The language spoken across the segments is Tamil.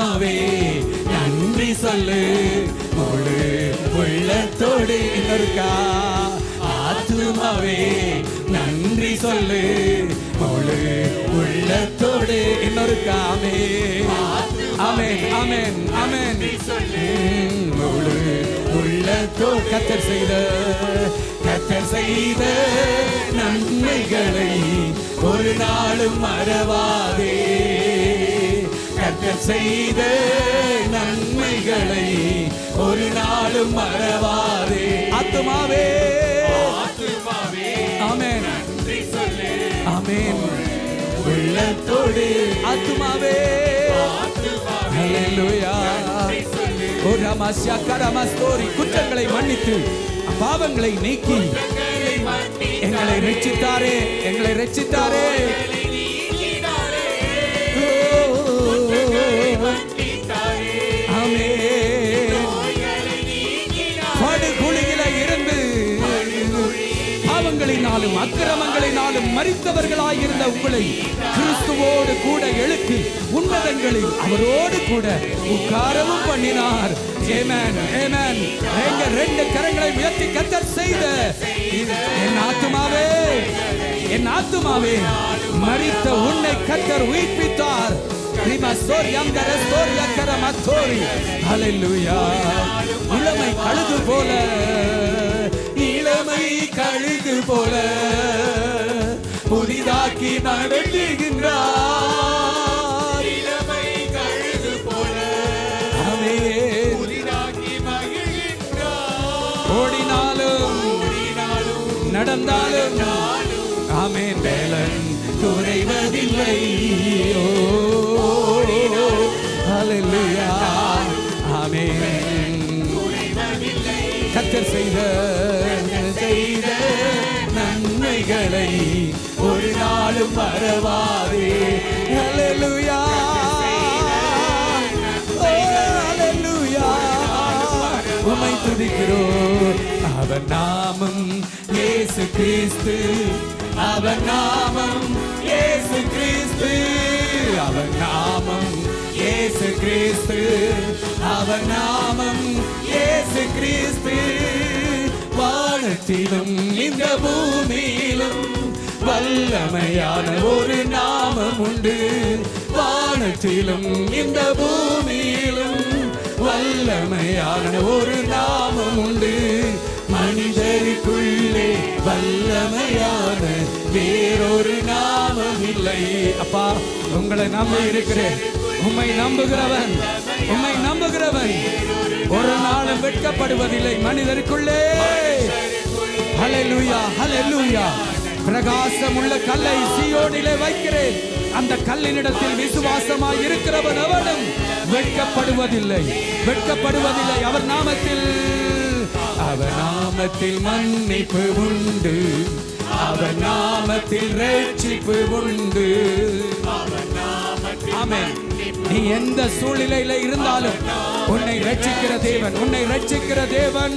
ஆத்துமாவே நன்றி சொல்லு. முழு உள்ளத்தோடு இன்னொருக்கா ஆத்துமாவே நன்றி சொல்லு. முழு உள்ளத்தோடு இன்னொருக்கா ஆமே ஆமென் ஆமென் ஆமென். ம், முழு உள்ளத்தோ கத்தர் செய்த கத்தர் செய்த நன்மைகளை ஒரு நாளும் மறவாதே. செய்த நன்மைகளை ஒரு நாளும் மறவாதே. ஆத்துமாவே. ஆமென். ஆமென். உள்ளத்தோடு. ஆத்துமாவே. ஹalleluya. ஓ ரமஸ்யா கரமஸ்தோரி குற்றங்களை மன்னித்து பாவங்களை நீக்கி. எங்களை ரட்சித்தாரே. எங்களை ரட்சித்தாரே. பாவங்களினாலும் அக்கிரமங்களினாலும் மறித்தவர்களாயிருந்த உங்களை கிறிஸ்துவோடு கூட எழுப்பி உன்னதங்களில் அவரோடு கூட உட்காரவும் பண்ணினார். ஏமேன் ஏமேன் எங்க ரெண்டு கரங்களை உயர்த்தி கத்தர் செய்த என் ஆத்துமாவே. என் ஆத்துமாவே. மறித்த உன்னை கத்தர் உயிர்ப்பித்தார். உள்ளமை கழுது போல. கழுகு போல புதிதாக்கி நடத்துகின்றார் இளமை கழுகு போல ஆமென். ஓடினாலும் நடந்தாலும் ஆமென். வேலன் குறைவதில்லை வேலை ஒரு நாளும் மறவாதே. அலலுயா உமை ஹalleluya. துதிக்கிறோம். அவர் நாமம் இயேசு கிறிஸ்து. அவர் நாமம் இயேசு கிறிஸ்து. அவர் நாமம் இயேசு கிறிஸ்து. அவர் நாமம் இயேசு கிறிஸ்து. வானத்திலும் இந்த பூமியிலும் வல்லமையான ஒரு நாமம் உண்டு வானத்திலும் இந்த பூமியிலும் வல்லமையான ஒரு நாமம் உண்டு மனிதருக்குள்ளே வல்லமையான வேறொரு நாமம் இல்லை அப்பா உங்களை நம்பி இருக்கிறேன். உம்மை நம்புகிறவன் உம்மை நம்புகிறவன். ஒரு நாளும் வெட்கப்படுவதில்லை மனிதருக்குள்ளே. ஹலெலுயா ஹலெலுயா பிரகாசம் உள்ள கல்லை சீயோனிலே வைக்கிறேன். அந்த கல்லினிடத்தில் விசுவாசமாய் இருக்கிறவன் அவனும் வெட்கப்படுவதில்லை. வெட்கப்படுவதில்லை அவர் நாமத்தில். அவர் நாமத்தில் மன்னிப்பு உண்டு. அவர் நாமத்தில் ரட்சிப்பு உண்டு. ஆமென். நீ எந்த சூழ்நிலையில இருந்தாலும் உன்னை ரட்சிக்கிற தேவன் உன்னை ரட்சிக்கிற தேவன்.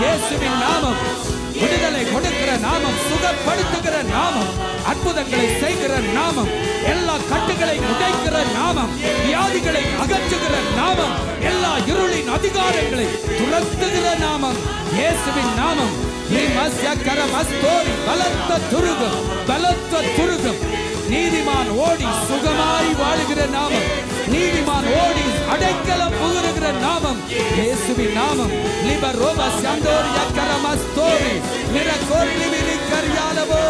இயேசுவின் நாமம். விடுதலை கொடுக்கிற நாமம் சுகப்படுத்துகிற நாமம் அற்புதங்களை செய்கிற நாமம் எல்லா கட்டுகளை உடைக்கிற நாமம் வியாதிகளை அகற்றுகிற நாமம் எல்லா இருளின் அதிகாரங்களை துரத்துகிற நாமம். இயேசுவின் நாமம். பலத்த துருகம் பலத்த துருகம். நீதிமான் ஓடி சுகமாய் வாழுகிற நாமம். நீதிமான் ஓடி நாமம். இயேசுவின் நாமம். லிபரோபா ரோபா சந்தோரிய கரமஸ்தோரி லிமிரி கரியாலவோ.